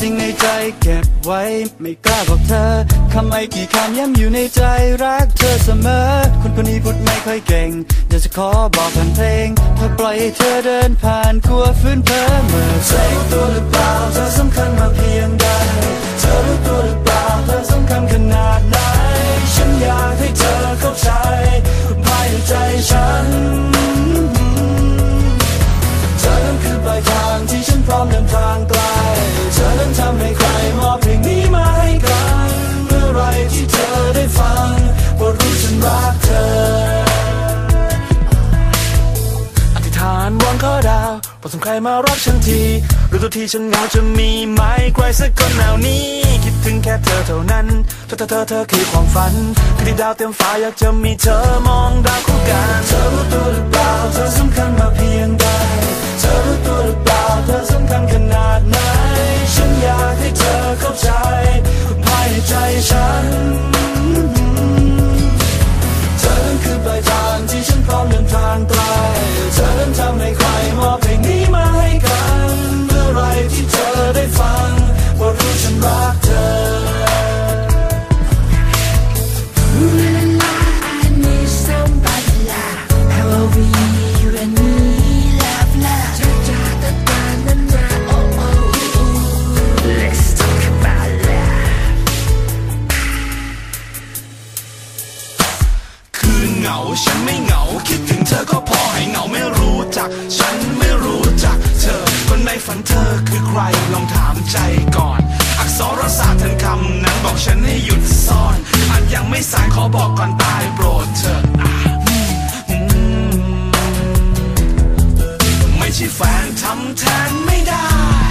จริงในใจเก็บไว้ ไม่กล้าบอกเธอคำไม่กี่คำย้ำอยู่ในใจรักเธอเสมอคนคนนี้พูดไม่ค่อยเก่งอยากจะขอบอกผ่านเพลงเธอปล่อยให้เธอเดินผ่านกลัวฟื้นเพ้อเมื่อเธอรู้ตัวหรือเปล่าเธอสำคัญมาเพียงใดเธอรู้ตัวหรือ พอสงใครมารักฉันทีหรือตัวที่ฉันเหงาจะมีไหมใครสักคนแนวนี้ คิดถึงแค่เธอเท่านั้น เธอเธอเธอเธอคือความฝันคือที่ดาวเต็มฟ้าอยากจะมีเธอมองดาวคู่กันเธอรู้ตัวหรือเปล่าเธอ ใจก่อน อักษรศาสตร์ทั้งคำนั้นบอกฉันให้หยุดซ่อน อันยังไม่สายขอบอกก่อนตายโปรดเถอะไม่ใช่แฟนทำแทนไม่ได้